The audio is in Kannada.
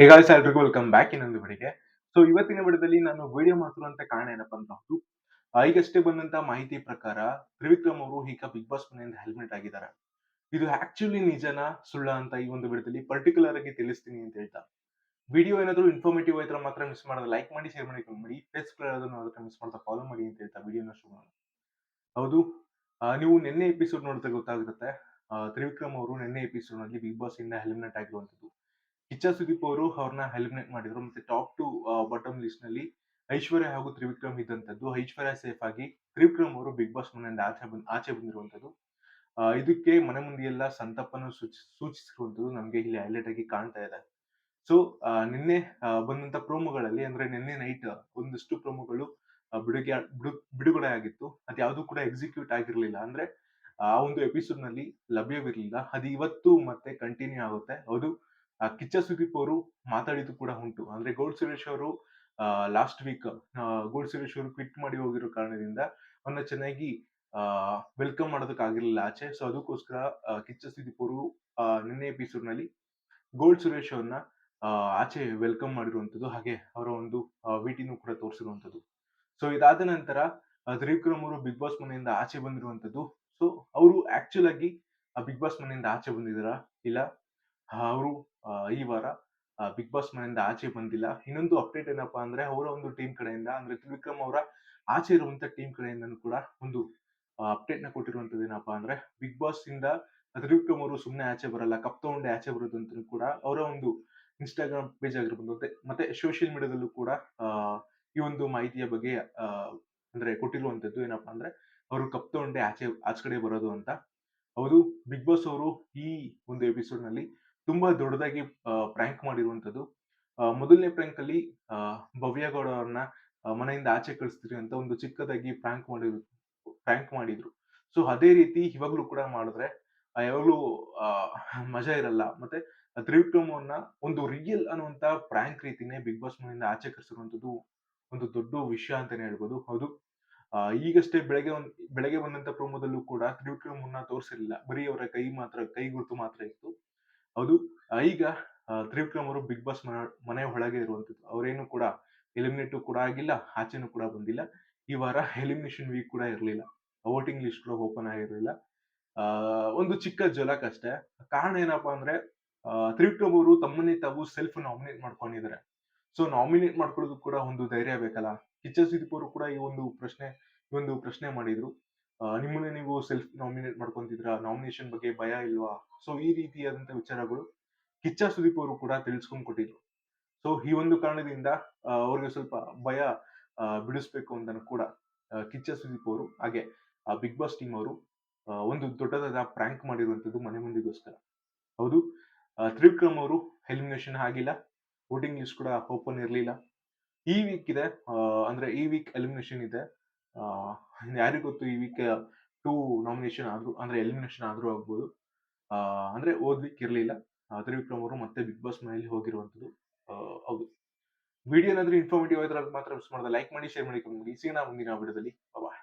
ಹೇಗಾಯ್ತು ಎಲ್ರಿಗೂ ವೆಲ್ಕಮ್ ಬ್ಯಾಕ್ ಇನ್ನೊಂದು ವಿಡಿಯೋಗೆ ಸೊ ಇವತ್ತಿನ ವಿಡಿಯೋದಲ್ಲಿ ನಾನು ವಿಡಿಯೋ ಮಾಡ್ತಿರುವಂತ ಕಾರಣ ಏನಪ್ಪ ಅಂತ ಹೌದು ಈಗಷ್ಟೇ ಬಂದಂತ ಮಾಹಿತಿ ಪ್ರಕಾರ ತ್ರಿವಿಕ್ರಮ್ ಅವರು ಈಗ ಬಿಗ್ ಬಾಸ್ ಮನೆಯಿಂದ ಹೆಲ್ಮೆಟ್ ಆಗಿದ್ದಾರೆ. ಇದು ಆಕ್ಚುಲಿ ನಿಜನಾ ಸುಳ್ಳ ಅಂತ ಈ ಒಂದು ವಿಡಿಯೋದಲ್ಲಿ ಪರ್ಟಿಕ್ಯುಲರ್ ಆಗಿ ತಿಳಿಸ್ತೀನಿ ಅಂತ ಹೇಳ್ತಾ. ವಿಡಿಯೋ ಏನಾದ್ರು ಇನ್ಫಾರ್ಮೇಟಿವ್ ಆಯ್ತರ ಮಾತ್ರ ಮಿಸ್ ಮಾಡೋದು ಲೈಕ್ ಮಾಡಿ ಶೇರ್ ಮಾಡಿ ಕಮೆಂಟ್ ಮಾಡಿ. ಫೇಸ್ಬುಕ್ ಅದನ್ನ ಮಿಸ್ ಮಾಡ್ತಾ ಫಾಲೋ ಮಾಡಿ ಅಂತ ಹೇಳ್ತಾ ವಿಡಿಯೋನ ಶುರು ಮಾಡೋಣ. ಹೌದು ನೀವು ನಿನ್ನೆ ಎಪಿಸೋಡ್ ನೋಡಿದ್ರೆ ಗೊತ್ತಾಗುತ್ತೆ ತ್ರಿವಿಕ್ರಮ್ ಅವರು ನಿನ್ನೆ ಎಪಿಸೋಡ್ನಲ್ಲಿ ಬಿಗ್ ಬಾಸ್ ಇಂದ ಹೆಲ್ಮೆಟ್ ಆಗಿರುವಂತದ್ದು ಕಿಚ್ಚ ಸುದೀಪ್ ಅವರು ಅವ್ರನ್ನ ಹೆಲ್ಮೆಟ್ ಮಾಡಿದ್ರು. ಮತ್ತೆ ಟಾಪ್ ಟು ಬಾಟಮ್ ಲಿಸ್ಟ್ನಲ್ಲಿ ಐಶ್ವರ್ಯ ಹಾಗೂ ತ್ರಿವಿಕ್ರಮ್ ಇದ್ದಂಥದ್ದು ಐಶ್ವರ್ಯ ಸೇಫ್ ಆಗಿ ತ್ರಿವಿಕ್ರಮ್ ಅವರು ಬಿಗ್ ಬಾಸ್ ಮನೆಯಿಂದ ಆಚೆ ಬಂದ್ ಆಚೆ ಬಂದಿರುವಂತದ್ದು. ಇದಕ್ಕೆ ಮನೆ ಮುಂದೆಯೆಲ್ಲ ಸಂತಾಪನ ಸೂಚಿ ಸೂಚಿಸಿರುವಂತದ್ದು ನಮ್ಗೆ ಇಲ್ಲಿ ಹೈಲೈಟ್ ಆಗಿ ಕಾಣ್ತಾ ಇದೆ. ಸೊ ನಿನ್ನೆ ಬಂದಂತ ಪ್ರೋಮೋಗಳಲ್ಲಿ ಅಂದ್ರೆ ನಿನ್ನೆ ನೈಟ್ ಒಂದಷ್ಟು ಪ್ರೋಮೋಗಳು ಬಿಡುಗೆ ಬಿಡು- ಬಿಡುಗಡೆ ಆಗಿತ್ತು. ಅದು ಯಾವುದು ಕೂಡ ಎಕ್ಸಿಕ್ಯೂಟ್ ಆಗಿರ್ಲಿಲ್ಲ. ಅಂದ್ರೆ ಆ ಒಂದು ಎಪಿಸೋಡ್ನಲ್ಲಿ ಲಭ್ಯವಿರಲಿಲ್ಲ. ಅದು ಇವತ್ತು ಮತ್ತೆ ಕಂಟಿನ್ಯೂ ಆಗುತ್ತೆ. ಆ, ಕಿಚ್ಚ ಸುದೀಪ್ ಅವರು ಮಾತಾಡಿದ್ದು ಕೂಡ ಉಂಟು. ಅಂದ್ರೆ ಗೌಡ್ ಸುರೇಶ್ ಅವರು ಲಾಸ್ಟ್ ವೀಕ್ ಗೌಡ್ ಸುರೇಶ್ ಅವರು ಕ್ವಿಟ್ ಮಾಡಿ ಹೋಗಿರೋ ಕಾರಣದಿಂದ ಅವನ್ನ ಚೆನ್ನಾಗಿ ವೆಲ್ಕಮ್ ಮಾಡೋದಕ್ಕಾಗಿರ್ಲಿಲ್ಲ ಆಚೆ. ಸೊ ಅದಕ್ಕೋಸ್ಕರ ಕಿಚ್ಚ ಸುದೀಪ್ ಅವರು ನಿನ್ನೆ ಎಪಿಸೋಡ್ನಲ್ಲಿ ಗೋಲ್ಡ್ ಸುರೇಶ್ ಅವ್ರನ್ನ ಆಚೆ ವೆಲ್ಕಮ್ ಮಾಡಿರುವಂಥದ್ದು. ಹಾಗೆ ಅವರ ಒಂದು ವಿಟಿನೂ ಕೂಡ ತೋರಿಸಿರುವಂತದ್ದು ಸೊ ಇದಾದ ನಂತರ ತ್ರಿವಿಕ್ರಮ್ ಅವರು ಬಿಗ್ ಬಾಸ್ ಮನೆಯಿಂದ ಆಚೆ ಬಂದಿರುವಂತದ್ದು ಸೊ ಅವರು ಆಕ್ಚುಲ್ ಆಗಿ ಬಿಗ್ ಬಾಸ್ ಮನೆಯಿಂದ ಆಚೆ ಬಂದಿದಾರ ಇಲ್ಲ. ಅವರು ಈ ವಾರ ಬಿಗ್ ಬಾಸ್ ಮನೆಯಿಂದ ಆಚೆ ಬಂದಿಲ್ಲ. ಇನ್ನೊಂದು ಅಪ್ಡೇಟ್ ಏನಪ್ಪಾ ಅಂದ್ರೆ, ಅವರ ಒಂದು ಟೀಮ್ ಕಡೆಯಿಂದ, ಅಂದ್ರೆ ತ್ರಿವಿಕ್ರಮ್ ಅವರ ಆಚೆ ಇರುವಂತ ಟೀಮ್ ಕಡೆಯಿಂದನೂ ಕೂಡ ಒಂದು ಅಪ್ಡೇಟ್ನ ಕೊಟ್ಟಿರುವಂತದ್ದು ಏನಪ್ಪಾ ಅಂದ್ರೆ ಬಿಗ್ ಬಾಸ್ ಇಂದ ತ್ರಿವಿಕ್ರಮ್ ಅವರು ಸುಮ್ಮನೆ ಆಚೆ ಬರಲ್ಲ, ಕಪ್ ತಗೊಂಡೆ ಆಚೆ ಬರೋದು ಅಂತ ಕೂಡ ಅವರ ಒಂದು ಇನ್ಸ್ಟಾಗ್ರಾಮ್ ಪೇಜ್ ಆಗಿರ್ಬೋದು. ಮತ್ತೆ ಸೋಷಿಯಲ್ ಮೀಡಿಯಾದಲ್ಲೂ ಕೂಡ ಈ ಒಂದು ಮಾಹಿತಿಯ ಬಗ್ಗೆ ಅಂದ್ರೆ ಕೊಟ್ಟಿರುವಂತದ್ದು ಏನಪ್ಪಾ ಅಂದ್ರೆ, ಅವರು ಕಪ್ ತಗೊಂಡೆ ಆಚೆ ಆಚೆ ಕಡೆ ಬರೋದು ಅಂತ. ಹೌದು ಬಿಗ್ ಬಾಸ್ ಅವರು ಈ ಒಂದು ಎಪಿಸೋಡ್ನಲ್ಲಿ ತುಂಬಾ ದೊಡ್ಡದಾಗಿ ಪ್ರ್ಯಾಂಕ್ ಮಾಡಿರುವಂತದ್ದು ಮೊದಲನೇ ಪ್ರ್ಯಾಂಕ್ ಅಲ್ಲಿ ಭವ್ಯಗೌಡ ಭವ್ಯ ಗೌಡ ಅವ್ರನ್ನ ಮನೆಯಿಂದ ಆಚೆ ಕಳಿಸ್ತೀರಿ ಅಂತ ಒಂದು ಚಿಕ್ಕದಾಗಿ ಪ್ರ್ಯಾಂಕ್ ಮಾಡಿದ್ರು ಪ್ರ್ಯಾಂಕ್ ಮಾಡಿದ್ರು. ಸೊ ಅದೇ ರೀತಿ ಇವಾಗ್ಲೂ ಕೂಡ ಮಾಡಿದ್ರೆ ಯಾವಾಗಲೂ ಮಜಾ ಇರಲ್ಲ. ಮತ್ತೆ ತ್ರಿವಿಕ್ರಮ್ ಅವ್ರನ್ನ ಒಂದು ರಿಯಲ್ ಅನ್ನುವಂತ ಪ್ರ್ಯಾಂಕ್ ರೀತಿನೇ ಬಿಗ್ ಬಾಸ್ ಮನೆಯಿಂದ ಆಚೆ ಕರೆಸಿರುವಂತದ್ದು ಒಂದು ದೊಡ್ಡ ವಿಷಯ ಅಂತಾನೆ ಹೇಳ್ಬೋದು. ಹೌದು. ಈಗಷ್ಟೇ ಬೆಳಗ್ಗೆ ಬೆಳಗ್ಗೆ ಬಂದಂತ ಪ್ರೋಮೋದಲ್ಲೂ ಕೂಡ ತ್ರಿವಿಕ್ರಮ್ ತೋರಿಸಿರ್ಲಿಲ್ಲ. ಬರೀ ಅವರ ಕೈ ಮಾತ್ರ, ಕೈ ಗುರುತು ಮಾತ್ರ ಇತ್ತು. ಹೌದು. ಈಗ ತ್ರಿವಿಕ್ರಮ್ ಅವರು ಬಿಗ್ ಬಾಸ್ ಮನೆ ಒಳಗೆ ಇರುವಂತದ್ದು ಅವರೇನು ಕೂಡ ಎಲಿಮಿನೇಟ್ ಕೂಡ ಆಗಿಲ್ಲ, ಆಚೆನೂ ಕೂಡ ಬಂದಿಲ್ಲ. ಈ ವಾರ ಎಲಿಮಿನೇಷನ್ ವೀಕ್ ಕೂಡ ಇರಲಿಲ್ಲ. ವೋಟಿಂಗ್ ಲಿಸ್ಟ್ ಕೂಡ ಓಪನ್ ಆಗಿರಲಿಲ್ಲ. ಒಂದು ಚಿಕ್ಕ ಜಲಕ್ ಅಷ್ಟೇ. ಕಾರಣ ಏನಪ್ಪಾ ಅಂದ್ರೆ ತ್ರಿವಿಕ್ರಮ್ ಅವರು ತಮ್ಮನ್ನೇ ತಾವು ಸೆಲ್ಫ್ ನಾಮಿನೇಟ್ ಮಾಡ್ಕೊಂಡಿದ್ದಾರೆ. ಸೊ ನಾಮಿನೇಟ್ ಮಾಡ್ಕೊಳ್ಳೋದು ಕೂಡ ಒಂದು ಧೈರ್ಯ ಬೇಕಲ್ಲ? ಕಿಚ್ಚ ಸುದೀಪ್ ಅವರು ಕೂಡ ಈ ಒಂದು ಪ್ರಶ್ನೆ, ಈ ಒಂದು ಪ್ರಶ್ನೆ ಮಾಡಿದ್ರು. ನಿಮ್ಮನ್ನೇ ನೀವು ಸೆಲ್ಫ್ ನಾಮಿನೇಟ್ ಮಾಡ್ಕೊಂತಿದ್ರ ನಾಮಿನೇಷನ್ ಬಗ್ಗೆ ಭಯ ಇಲ್ವಾ? ಸೊ ಈ ರೀತಿಯಾದಂತ ವಿಚಾರಗಳು ಕಿಚ್ಚ ಸುದೀಪ್ ಅವರು ಕೂಡ ತಿಳಿಸ್ಕೊಂಡ್ ಕೊಟ್ಟಿದ್ರು. ಸೊ ಈ ಒಂದು ಕಾರಣದಿಂದ ಅವ್ರಿಗೆ ಸ್ವಲ್ಪ ಭಯ ಬಿಡಿಸ್ಬೇಕು ಅಂತ ಕೂಡ ಕಿಚ್ಚ ಸುದೀಪ್ ಅವರು. ಹಾಗೆ ಬಿಗ್ ಬಾಸ್ ಟೀಮ್ ಅವರು ಒಂದು ದೊಡ್ಡದಾದ ಪ್ರ್ಯಾಂಕ್ ಮಾಡಿರುವಂತದ್ದು ಮನೆ ಮಂದಿಗೋಸ್ಕರ. ಹೌದು ತ್ರಿವಿಕ್ರಮ್ ಅವರು ಎಲಿಮಿನೇಷನ್ ಆಗಿಲ್ಲ ವೋಟಿಂಗ್ ಲಿಸ್ಟ್ ಕೂಡ ಓಪನ್ ಇರಲಿಲ್ಲ. ಈ ವೀಕ್ ಇದೆ ಅಂದ್ರೆ ಈ ವೀಕ್ ಎಲಿಮಿನೇಷನ್ ಇದೆ. ಯಾರಿಗ್ ಗೊತ್ತು ಈ ವೀಕ್ ಟೂ ನಾಮಿನೇಷನ್ ಆದ್ರೂ ಅಂದ್ರೆ ಎಲಿಮಿನೇಷನ್ ಆದ್ರೂ ಆಗ್ಬೋದು. ಆ, ಅಂದ್ರೆ ಓದ್ವಿಕ್ ವೀಕ್ ಇರಲಿಲ್ಲ ತ್ರಿವಿಕ್ರಮ್ ಅವರು ಮತ್ತೆ ಬಿಗ್ ಬಾಸ್ ಮನೆಯಲ್ಲಿ ಹೋಗಿರುವಂತದ್ದು ಹೌದು. ವಿಡಿಯೋ ಏನಾದ್ರೂ ಇನ್ಫಾರ್ಮೇಟಿವ್ ಆದ್ರೆ ಮಾತ್ರ ಮಿಸ್ ಮಾಡಿದ. ಲೈಕ್ ಮಾಡಿ ಶೇರ್ ಮಾಡಿ ಕಮೆಂಟ್ ಮಾಡಿ. ಸಿಗೋಣ ಮುಂದಿನ ವಿಡಿಯೋದಲ್ಲಿ ಬಾಯ್